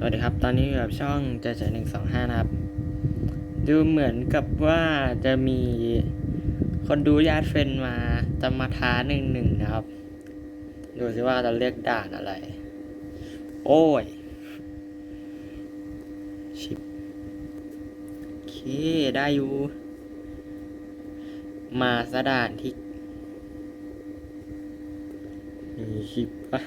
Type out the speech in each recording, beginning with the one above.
สวัสดีครับ ตอนนี้อยู่กับช่องเจเจหนึ่งสองห้านะครับ ดูเหมือนกับว่าจะมีคนดูญาติเฟนมาจะมาท้าหนึ่งหนึ่งนะครับ ดูสิว่าจะเรียกด่านอะไร โอ้ย ชิปโอเค ได้อยู่ มาสะด่านที่มีคลิปปะ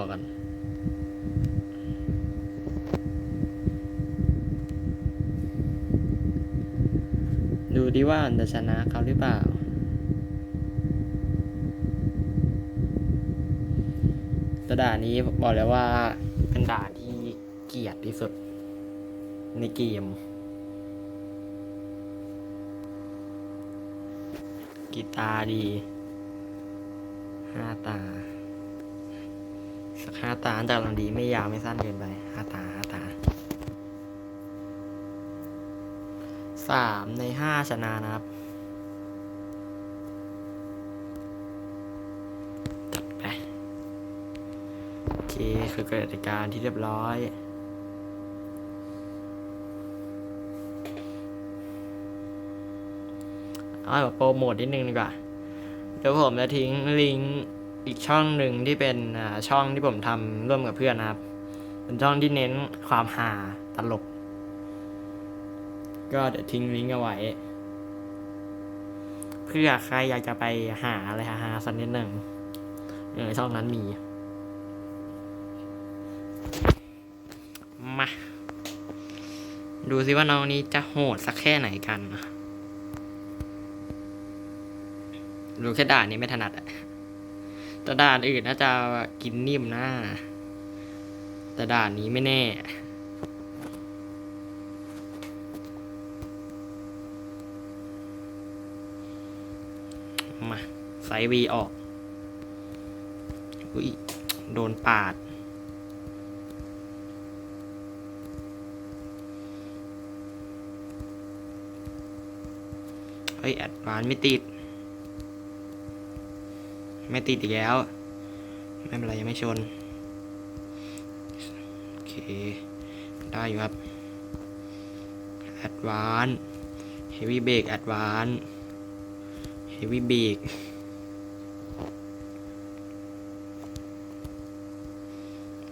บอกกันดูดิว่ามันจะชนะเขาหรือเปล่าตด่านนี้บอกเลยว่าเป็นด่านที่เกลียดที่สุด ในเกม กีตาดี ห้าตา สักห้าตาแต่กำลังดีไม่ยาวไม่สั้นเกินไปห้าตาห้าตาสามในห้าชนะนะครับ จัดไปโอเคคือกิดเหตุการที่เรียบร้อยเอาแบบโปรโมทนิดนึงดีกว่า เดี๋ยวผมจะทิ้งลิงก์ อีกช่องหนึ่งที่เป็นช่องที่ผมทำร่วมกับเพื่อนนะครับ เป็นช่องที่เน้นความฮาตลก ก็เดี๋ยวทิ้งลิงก์เอาไว้ เพื่อใครอยากจะไปหาอะไรฮาสักนิดหนึ่งเออช่องนั้นมี มา ดูสิว่าน้องนี้จะโหดสักแค่ไหนกันนะรู้แค่ด่านนี้ไม่ถนัดอะ แต่ด่านอื่นน่าจะกินนิ่มนะ แต่ด่านนี้ไม่แน่ มาไซวีออก อุ้ย โดนปาดเฮ้ยแอดวานไม่ติด ไม่ติดอีกแล้ว ไม่เป็นไรยังไม่ชน โอเค ได้อยู่ครับ แอดวานเฮฟวี่เบรกแอดวานเฮฟวี่เบรก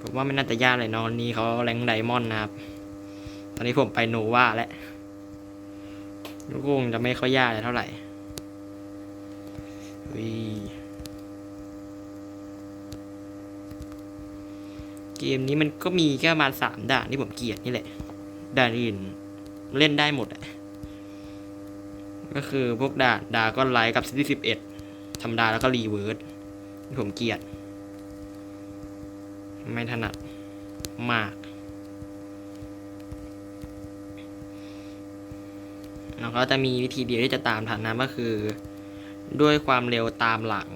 ผมว่าไม่น่าจะยากเลยนองนี้เขาแรงไดมอนด์นะครับ ตอนนี้ผมไปโนวาแล้วลูกคงจะไม่ค่อยยากเลยเท่าไหร่เฮ้ย เกมนี้มันก็มีแค่ประมาณสามด่านที่ผมเกลียดนี่แหละด่านอื่นเล่นได้หมดอะก็คือพวกด่านดาก็ไลท์กับซิตี้สิบเอ็ดธรรมดาแล้วก็รีเวิร์สที่ผมเกลียด ไม่ถนัดมากแล้วก็จะมีวิธีเดียวที่จะตามทันนะก็คือ ด้วยความเร็วตามหลัง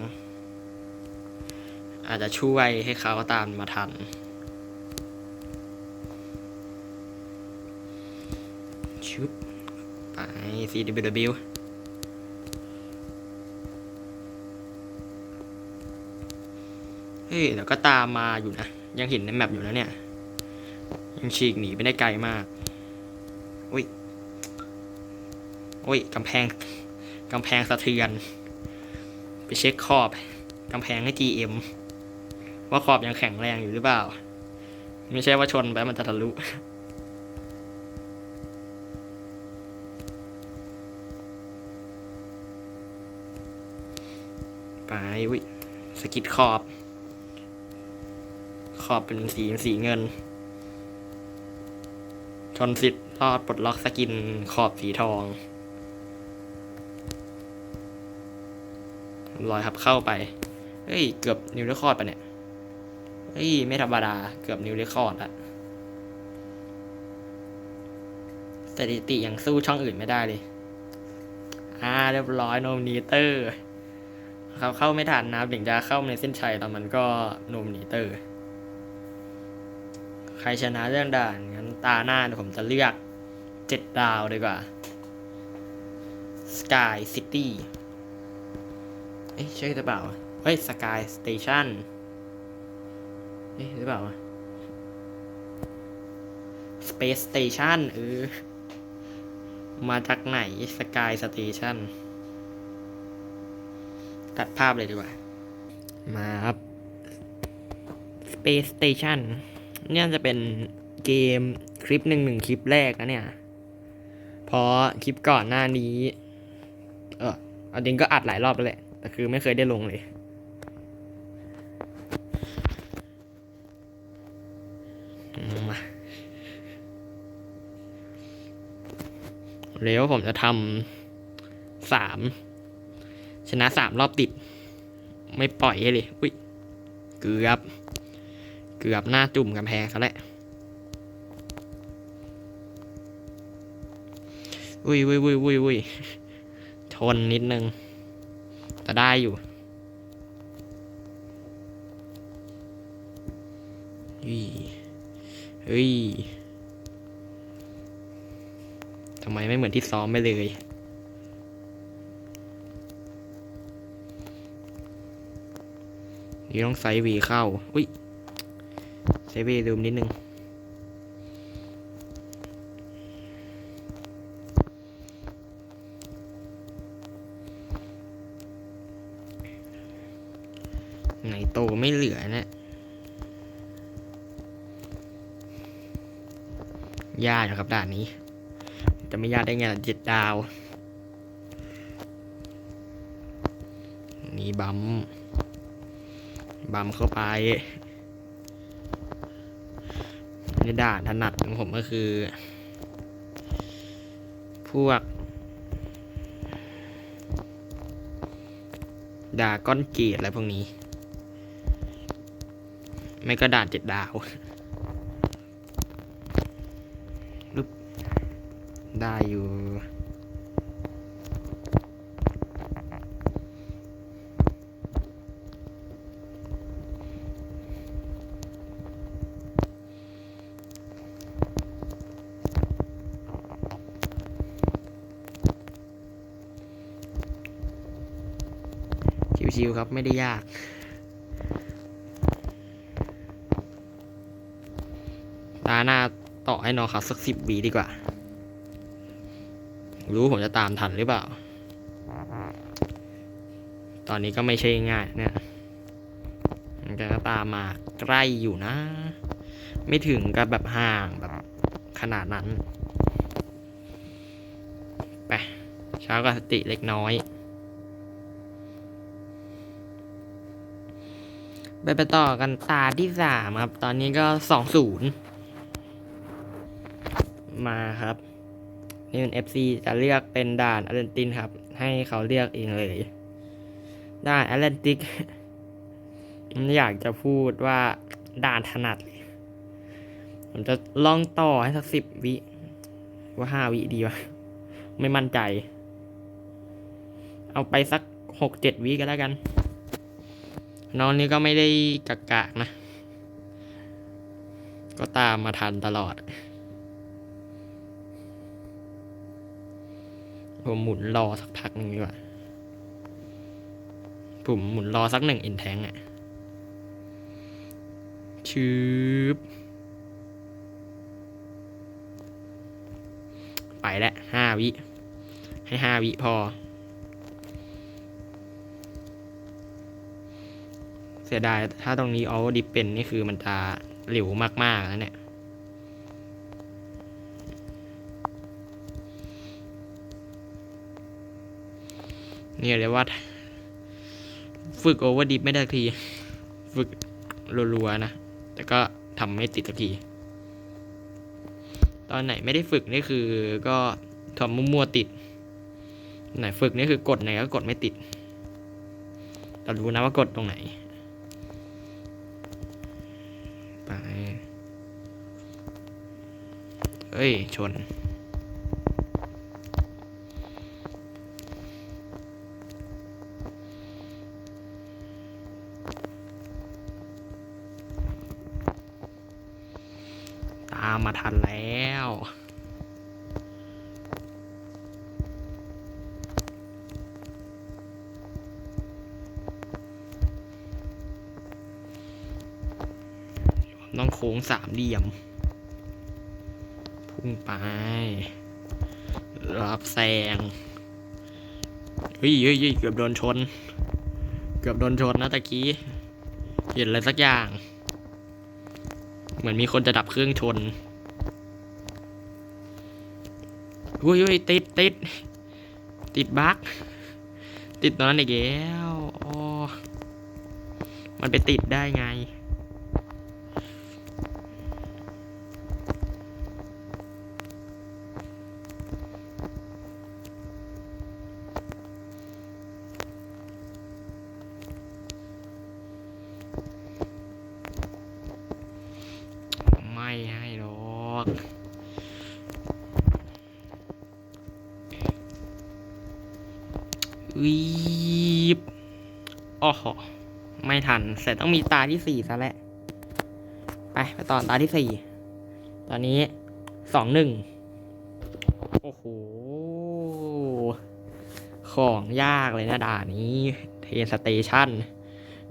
อาจจะช่วยให้เขาตามมาทัน ชุบ ไป CWW เฮ้ยเดี๋ยวก็ตามมาอยู่นะ ยังเห็นในแมปอยู่นะเนี่ย ยังฉีกหนีไปได้ไกลมากอุ้ยอุ้ยกำแพงกำแพงสะเทือน ไปเช็คขอบกำแพงให้ GM ว่าขอบยังแข็งแรงอยู่หรือเปล่า ไม่ใช่ว่าชนไปมันจะทะลุ ไปวิสกิดขอบ ขอบเป็นสีสีเงิน ชนสิทธิ์รอดปลดล็อกสกินขอบสีทองลอยครับเข้าไป เฮ้ย เกือบนิวเรคคอร์ดปะเนี่ย เฮ้ย ไม่ธรรมดา เกือบนิวเรคคอร์ดอะสถิติยังสู้ช่องอื่นไม่ได้เลย อ่า เรียบร้อยโนมนีเตอร์ เขาเข้าไม่ทันนะครับถึงจะเข้าในเส้นชัยตอนมันก็โนมนีเตอร์ ใครชนะเรื่องด่านงั้นตาหน้าเดี๋ยวผมจะเลือกเจ็ดดาวดีกว่า Sky City เอ๊ะใช่หรือเปล่า เฮ้ยสกายสเตชันเอ๊ะหรือเปล่าวะ Space Station เออมาจากไหนสกายสเตัดภาพเลยดีกว่า มาครับ Space Station เนี่ยจะเป็นเกมคลิปหนึ่งหนึ่งคลิปแรกนะเนี่ย เพราะคลิปก่อนหน้านี้ เออเอาจริงก็อัดหลายรอบแล้วแหละ แต่คือไม่เคยได้ลงเลยมาเร็วผมจะทำสาม ชนะสามรอบติด ไม่ปล่อยให้เลย อุ้ย เกือบ เกือบหน้าจุ่มกำแพงเขาแหละอุ้ยอุ้ยอุ้ยอุ้ยอุ้ยชนนิดนึงแต่ได้อยู่อุ้ยเฮ้ยทำไมไม่เหมือนที่ซ้อมไปเลย นี่ต้องไซวีเข้า อุ้ยไซวีลืมนิดนึง ไหนโตไม่เหลือนะยากนะครับด่านนี้ จะไม่ยากได้ไงเจ็ดดาว นี่บัม บัมเข้าไปในด่านถนัดของผมก็คือ พวกดาก้อนเกียอะไรพวกนี้ ไม่ก็ด่านเจ็ดดาวได้อยู่ ชิวๆครับไม่ได้ยาก ตาหน้าต่อให้น้องเขาสักสิบวีดีกว่า รู้ผมจะตามทันหรือเปล่า ตอนนี้ก็ไม่ใช่ง่ายเนี่ยมันก็ตามมาใกล้อยู่นะ ไม่ถึงกับแบบห่างแบบขนาดนั้น ไป เช้ากับสติเล็กน้อย ไปไปต่อกันตาที่สามครับ ตอนนี้ก็สองศูนย์มาครับ นี่เป็น FC จะเลือกเป็นด่านอตแลนตินครับ ให้เขาเลือกเองเลย ด่านแอตแลนติกอยากจะพูดว่าด่านถนัดเลยผมจะลองต่อให้สักสิบวิ ว่าห้าวิดีวะ ไม่มั่นใจ เอาไปสักหกเจ็ดวิก็แล้วกัน น้องนี้ก็ไม่ได้กะกะนะ ก็ตามมาทันตลอด ผมหมุนรอสักพักหนึ่งดีกว่าผมหมุนรอสักหนึ่งอินแทงอะชืบไปแล้วห้าวิ ให้ห้าวิพอ สียดาย ถ้าตรงนี้เอาดิปเป็นนี่คือมันจะเหลวมากๆแล้วเนี่ยนี่เลยว่าฝึกโอเวอร์ดิฟไม่ได้ที ฝึกรัวๆนะ แต่ก็ทำไม่ติดสักที ตอนไหนไม่ได้ฝึกนี่คือก็ทำมั่วๆติด ไหนฝึกนี่คือกดไหนก็กดไม่ติดแต่รู้นะว่ากดตรงไหน เอ้ย ชน ตามมาทันแล้วต้องโค้งสามเหลี่ยมุ่งไป รับแซงเฮ้ยเฮ้ยเฮ้ยเกือบโดนชน เกือบโดนชนนะตะกี้ เห็นอะไรสักอย่าง เหมือนมีคนจะดับเครื่องชนอุ้ยอุ้ยติดติดติดบั๊กติดตอนนั้นอีกแล้วอ๋อมันไปติดได้ไง ไม่ให้หรอก วีบโอ้โห ไม่ทันแต่ต้องมีตาที่สี่ซะแหละไป ไปต่อตาที่สี่ ตอนนี้สองหนึ่ง โอ้โห ของยากเลยนะด่านนี้ เทนสเตชัน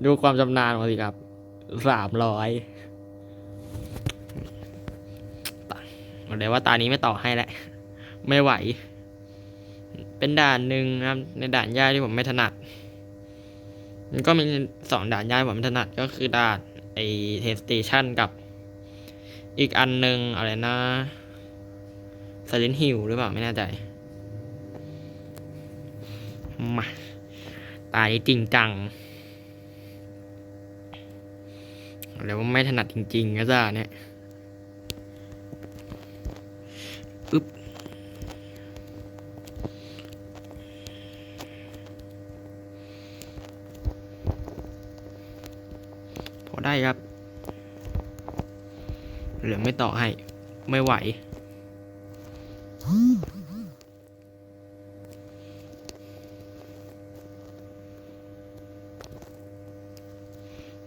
ดูความจำนาญมาสิครับ สามร้อยบอกเลยว่าตานี้ไม่ต่อให้แล้ว ไม่ไหว เป็นด่านหนึ่งนะครับ ในด่านยากที่ผมไม่ถนัด มันก็มีสองด่านยากที่ผมไม่ถนัดก็คือด่านไอเทสเตชันกับ อีกอันหนึ่งอะไรนะซ i เลนฮิลหรือเปล่าไม่แน่ใจมาตานี้จริงจังแล้วไม่ถนัดจริงๆนะจ้าเนี่ย ปึ๊บ พอ ได้ครับ เหลือไม่ต่อให้ ไม่ไหว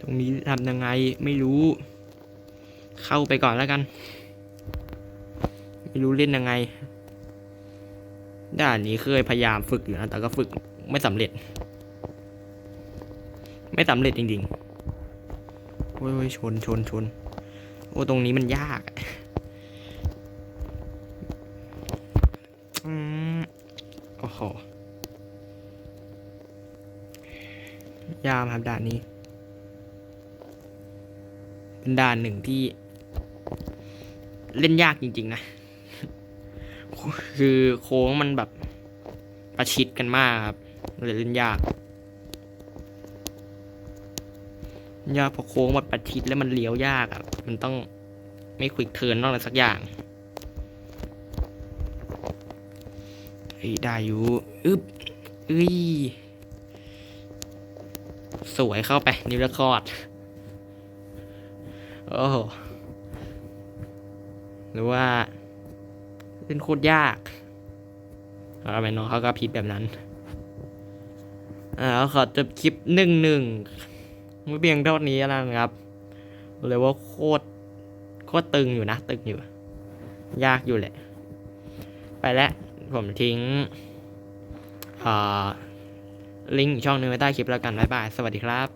ตรงนี้ทำยังไงไม่รู้ เข้าไปก่อนแล้วกัน ไม่รู้เล่นยังไงด่านนี้เคยพยายามฝึกอยู่นะ แต่ก็ฝึกไม่สำเร็จ ไม่สำเร็จจริงๆ อ้ยโอ้ยชนชนชนโอ้ตรงนี้มันยากอะอืมโอ้โหยามครับด่านนี้เป็นด่านหนึ่งที่ เล่นยากจริง ๆ นะ คือโค้งมันแบบประชิดกันมากครับเลยเล่นยาก ยากเพราะโค้งมันประชิดแล้วมันเลี้ยวยากอะ มันต้องไม่ควิกเทิร์นต้องอะไรสักอย่างเฮ้ยได้อยู่อึ๊บเอ้ย สวยเข้าไป นิวรคอร์ด โอ้โห หรือว่าเล่นโคตรยากทำไมน้องเขาก็พิดแบบนั้น อ่าขอจบคลิปหนึ่งหนึ่ง มือเบียงเท่านี้แล้วนะครับเลยว่าโคตรโคตรตึงอยู่นะตึงอยู่ ยากอยู่แหละ ไปแล้วผมทิ้งลิงก์อีกช่องหนึงไว้ใต้คลิปแล้วกัน บ๊ายบาย สวัสดีครับ